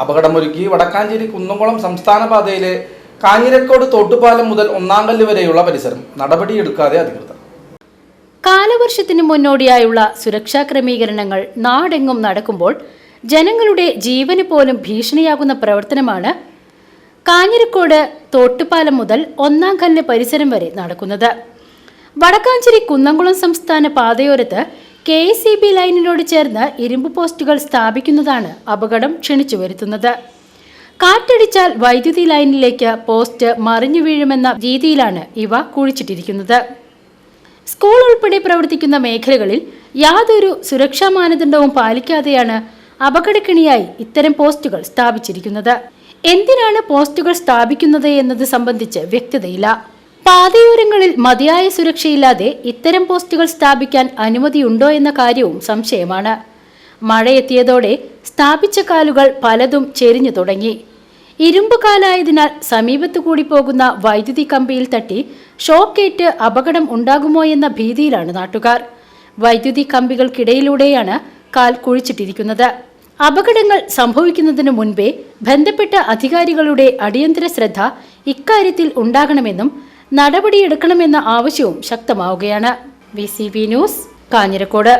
അപകടമൊരുക്കി വടക്കാഞ്ചേരി കുന്നംകുളം സംസ്ഥാന പാതയിലെ കാഞ്ഞിരക്കോട് തോട്ടുപാലം മുതൽ ഒന്നാം കല്ല് വരെയുള്ള പരിസരം നടപടിയെടുക്കാതെ അധികൃതർ. കാലവർഷത്തിന് മുന്നോടിയായുള്ള സുരക്ഷാ ക്രമീകരണങ്ങൾ നാടെങ്ങും നടക്കുമ്പോൾ ജനങ്ങളുടെ ജീവന് പോലും ഭീഷണിയാകുന്ന പ്രവർത്തനമാണ് കാഞ്ഞിരക്കോട് തോട്ടുപാലം മുതൽ ഒന്നാം കല്ല് പരിസരം വരെ നടക്കുന്നത്. വടക്കാഞ്ചേരി കുന്നംകുളം സംസ്ഥാന പാതയോരത്ത് കെ എസ് സി ബി ലൈനിനോട് ചേർന്ന് ഇരുമ്പ് പോസ്റ്റുകൾ സ്ഥാപിക്കുന്നതാണ് അപകടം ക്ഷണിച്ചു വരുത്തുന്നത്. കാറ്റടിച്ചാൽ വൈദ്യുതി ലൈനിലേക്ക് പോസ്റ്റ് മറിഞ്ഞു വീഴുമെന്ന രീതിയിലാണ് ഇവ കുഴിച്ചിട്ടിരിക്കുന്നത്. സ്കൂൾ ഉൾപ്പെടെ പ്രവർത്തിക്കുന്ന മേഖലകളിൽ യാതൊരു സുരക്ഷാ മാനദണ്ഡവും പാലിക്കാതെയാണ് അപകടക്കിണിയായി ഇത്തരം പോസ്റ്റുകൾ സ്ഥാപിച്ചിരിക്കുന്നത്. എന്തിനാണ് പോസ്റ്റുകൾ സ്ഥാപിക്കുന്നത് എന്നത് സംബന്ധിച്ച് വ്യക്തതയില്ല. പാതയോരങ്ങളിൽ മതിയായ സുരക്ഷയില്ലാതെ ഇത്തരം പോസ്റ്റുകൾ സ്ഥാപിക്കാൻ അനുമതിയുണ്ടോ എന്ന കാര്യവും സംശയമാണ്. മഴയെത്തിയതോടെ സ്ഥാപിച്ച കാലുകൾ പലതും ചെരിഞ്ഞു തുടങ്ങി. ഇരുമ്പ് കാലായതിനാൽ സമീപത്തു കൂടി പോകുന്ന വൈദ്യുതി കമ്പിയിൽ തട്ടി ഷോക്കേറ്റ് അപകടം ഉണ്ടാകുമോ എന്ന ഭീതിയിലാണ് നാട്ടുകാർ. വൈദ്യുതി കമ്പികൾക്കിടയിലൂടെയാണ് കാൽ കുഴിച്ചിട്ടിരിക്കുന്നത്. അപകടങ്ങൾ സംഭവിക്കുന്നതിന് മുൻപേ ബന്ധപ്പെട്ട അധികാരികളുടെ അടിയന്തര ശ്രദ്ധ ഇക്കാര്യത്തിൽ ഉണ്ടാകണമെന്നും നടപടിയെടുക്കണമെന്ന ആവശ്യവും ശക്തമാവുകയാണ്. V news Kanjirakode.